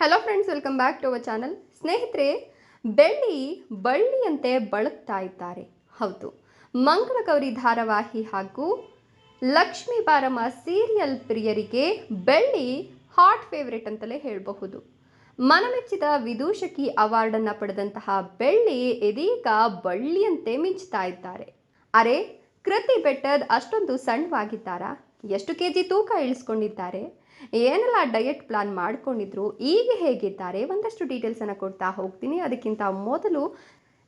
Hello friends welcome back to our channel ಸ್ನೇಹಿತರೆ, ಬೆಳ್ಳಿ ಬಳ್ಳಿಯಂತೆ ಬಳಕ್ತಾ ಇದ್ದಾರೆ. ಹೌದು, ಮಂಗಳಗೌರಿ ಧಾರಾವಾಹಿ ಹಾಗೂ ಲಕ್ಷ್ಮೀ ಬಾರಮ್ಮ ಸೀರಿಯಲ್ ಪ್ರಿಯರಿಗೆ ಬೆಳ್ಳಿ ಹಾಟ್ ಫೇವ್ರೇಟ್ ಅಂತಲೇ ಹೇಳಬಹುದು. ಮನಮೆಚ್ಚಿದ ವಿದೂಷಕಿ ಅವಾರ್ಡನ್ನು ಪಡೆದಂತಹ ಬೆಳ್ಳಿ ಇದೀಗ ಬಳ್ಳಿಯಂತೆ ಮಿಂಚ್ತಾ ಇದ್ದಾರೆ. ಅರೆ, ಕೃತಿ ಬೆಟ್ಟದ್ ಅಷ್ಟೊಂದು ಸಣ್ಣವಾಗಿದ್ದಾರಾ? ಎಷ್ಟು ಕೆ ಜಿ ತೂಕ ಇಳಿಸ್ಕೊಂಡಿದ್ದಾರೆ? ಏನೆಲ್ಲ ಡಯೆಟ್ ಪ್ಲಾನ್ ಮಾಡ್ಕೊಂಡಿದ್ರು ಈಗ ಹೇಗಿದ್ದಾರೆ? ಒಂದಷ್ಟು ಡೀಟೇಲ್ಸನ್ನು ಕೊಡ್ತಾ ಹೋಗ್ತೀನಿ. ಅದಕ್ಕಿಂತ ಮೊದಲು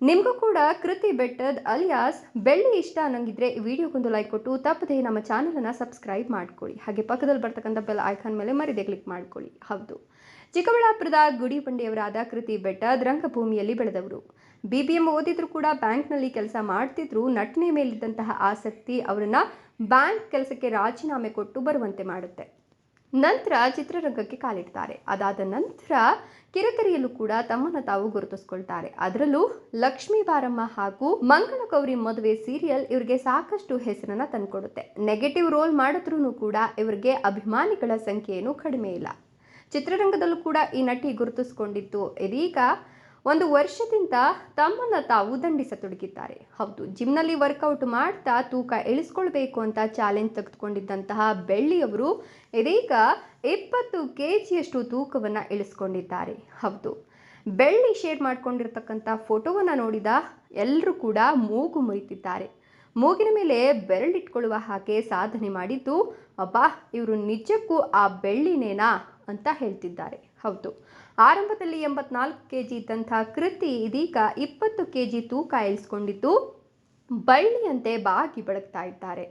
ನಿಮಗೂ ಕೂಡ ಕೃತಿ ಬೆಟ್ಟದ ಅಲಿಯಾಸ್ ಬೆಳ್ಳಿ ಇಷ್ಟ ಅನ್ನಂಗಿದ್ರೆ ಈ ವಿಡಿಯೋಗೊಂದು ಲೈಕ್ ಕೊಟ್ಟು, ತಪ್ಪದೆ ನಮ್ಮ ಚಾನಲನ್ನು ಸಬ್ಸ್ಕ್ರೈಬ್ ಮಾಡ್ಕೊಳ್ಳಿ. ಹಾಗೆ ಪಕ್ಕದಲ್ಲಿ ಬರ್ತಕ್ಕಂಥ ಬೆಲ್ ಐಕಾನ್ ಮೇಲೆ ಮರಿದೆ ಕ್ಲಿಕ್ ಮಾಡ್ಕೊಳ್ಳಿ. ಹೌದು. ಚಿಕ್ಕಬಳ್ಳಾಪುರದ ಗುಡಿಬಂಡೆಯವರಾದ ಕೃತಿ ಬೆಟ್ಟದ ರಂಗಭೂಮಿಯಲ್ಲಿ ಬೆಳೆದವರು. ಬಿ ಬಿ ಎಂ ಓದಿದ್ರು ಕೂಡ ಬ್ಯಾಂಕ್ನಲ್ಲಿ ಕೆಲಸ ಮಾಡ್ತಿದ್ರು. ನಟನೆ ಮೇಲಿದ್ದಂತಹ ಆಸಕ್ತಿ ಅವರನ್ನು ಬ್ಯಾಂಕ್ ಕೆಲಸಕ್ಕೆ ರಾಜೀನಾಮೆ ಕೊಟ್ಟು ಬರುವಂತೆ ಮಾಡುತ್ತೆ. ನಂತರ ಚಿತ್ರರಂಗಕ್ಕೆ ಕಾಲಿಡ್ತಾರೆ. ಅದಾದ ನಂತರ ಕಿರುತೆರೆಯಲ್ಲೂ ಕೂಡ ತಮ್ಮನ್ನು ತಾವು ಗುರುತಿಸ್ಕೊಳ್ತಾರೆ. ಅದರಲ್ಲೂ ಲಕ್ಷ್ಮೀ ಬಾರಮ್ಮ ಹಾಗೂ ಮಂಗಳ ಗೌರಿ ಮದುವೆ ಸೀರಿಯಲ್ ಇವರಿಗೆ ಸಾಕಷ್ಟು ಹೆಸರನ್ನ ತಂದುಕೊಡುತ್ತೆ. ನೆಗೆಟಿವ್ ರೋಲ್ ಮಾಡಿದ್ರೂ ಕೂಡ ಇವರಿಗೆ ಅಭಿಮಾನಿಗಳ ಸಂಖ್ಯೆಯನ್ನು ಕಡಿಮೆ ಇಲ್ಲ. ಚಿತ್ರರಂಗದಲ್ಲೂ ಕೂಡ ಈ ನಟಿ ಗುರುತಿಸ್ಕೊಂಡಿದ್ದು ಇದೀಗ ಒಂದು ವರ್ಷದಿಂದ ತಮ್ಮನ್ನು ತಾವು ದಂಡಿಸತೊಡಗಿದ್ದಾರೆ. ಹೌದು, ಜಿಮ್ನಲ್ಲಿ ವರ್ಕೌಟ್ ಮಾಡ್ತಾ ತೂಕ ಇಳಿಸ್ಕೊಳ್ಬೇಕು ಅಂತ ಚಾಲೆಂಜ್ ತೆಗೆದುಕೊಂಡಿದ್ದಂತಹ ಬೆಳ್ಳಿಯವರು ಇದೀಗ ಇಪ್ಪತ್ತು ಕೆ ಜಿಯಷ್ಟು ತೂಕವನ್ನು ಇಳಿಸ್ಕೊಂಡಿದ್ದಾರೆ. ಹೌದು, ಬೆಳ್ಳಿ ಶೇರ್ ಮಾಡ್ಕೊಂಡಿರ್ತಕ್ಕಂಥ ಫೋಟೋವನ್ನು ನೋಡಿದ ಎಲ್ಲರೂ ಕೂಡ ಮೂಗು ಮುರಿತಿದ್ದಾರೆ. ಮೂಗಿನ ಮೇಲೆ ಬೆರಳಿಟ್ಕೊಳ್ಳುವ ಹಾಗೆ ಸಾಧನೆ ಮಾಡಿದ್ದು, ಅಬ್ಬಾ, ಇವರು ನಿಜಕ್ಕೂ ಆ ಬೆಳ್ಳಿನೇನಾ ಅಂತ ಹೇಳ್ತಿದ್ದಾರೆ. ಹೌದು. ಆರಂಭದಲ್ಲಿ ಎಂಬತ್ನಾಲ್ಕು ಕೆ ಜಿ ಇದ್ದಂಥ ಕೃತಿ ಇದೀಗ ಇಪ್ಪತ್ತು ಕೆ ಜಿ ತೂಕ ಇಳಿಸ್ಕೊಂಡಿದ್ದು, ಬಳ್ಳಿಯಂತೆ ಬಾಗಿ ಬೆಳಗ್ತಾ ಇದ್ದಾರೆ.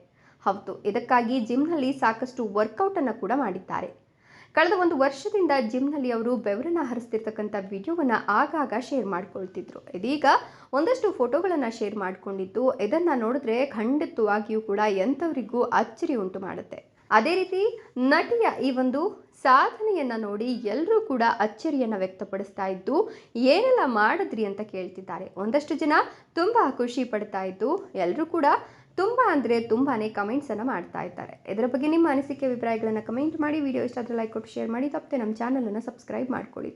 ಹೌದು, ಇದಕ್ಕಾಗಿ ಜಿಮ್ನಲ್ಲಿ ಸಾಕಷ್ಟು ವರ್ಕೌಟನ್ನು ಕೂಡ ಮಾಡಿದ್ದಾರೆ. ಕಳೆದ ಒಂದು ವರ್ಷದಿಂದ ಜಿಮ್ನಲ್ಲಿ ಅವರು ಬೆವರನ್ನ ಹರಿಸ್ತಿರ್ತಕ್ಕಂಥ ವಿಡಿಯೋವನ್ನು ಆಗಾಗ ಶೇರ್ ಮಾಡ್ಕೊಳ್ತಿದ್ರು. ಇದೀಗ ಒಂದಷ್ಟು ಫೋಟೋಗಳನ್ನು ಶೇರ್ ಮಾಡಿಕೊಂಡಿದ್ದು, ಇದನ್ನು ನೋಡಿದ್ರೆ ಖಂಡಿತವಾಗಿಯೂ ಕೂಡ ಎಂಥವರಿಗೂ ಅಚ್ಚರಿ ಉಂಟು ಮಾಡುತ್ತೆ. ಅದೇ ರೀತಿ ನಟಿಯ ಈ ಒಂದು ಸಾಧನೆಯನ್ನು ನೋಡಿ ಎಲ್ಲರೂ ಕೂಡ ಅಚ್ಚರಿಯನ್ನು ವ್ಯಕ್ತಪಡಿಸ್ತಾ ಇದ್ದು, ಏನೆಲ್ಲ ಮಾಡಿದ್ರಿ ಅಂತ ಕೇಳ್ತಿದ್ದಾರೆ. ಒಂದಷ್ಟು ಜನ ತುಂಬ ಖುಷಿ ಪಡ್ತಾ ಇದ್ದು ಎಲ್ಲರೂ ಕೂಡ ತುಂಬ ಅಂದರೆ ತುಂಬಾ ಕಮೆಂಟ್ಸನ್ನು ಮಾಡ್ತಾ ಇದ್ದಾರೆ. ಇದರ ಬಗ್ಗೆ ನಿಮ್ಮ ಅನಿಸಿಕೆ, ಅಭಿಪ್ರಾಯಗಳನ್ನು ಕಮೆಂಟ್ ಮಾಡಿ ವಿಡಿಯೋ ಇಷ್ಟ ಲೈಕ್ ಕೊಟ್ಟು ಶೇರ್ ಮಾಡಿ, ತಪ್ಪದೆ ನಮ್ಮ ಚಾನಲನ್ನು ಸಬ್ಸ್ಕ್ರೈಬ್ ಮಾಡ್ಕೊಳ್ಳಿ.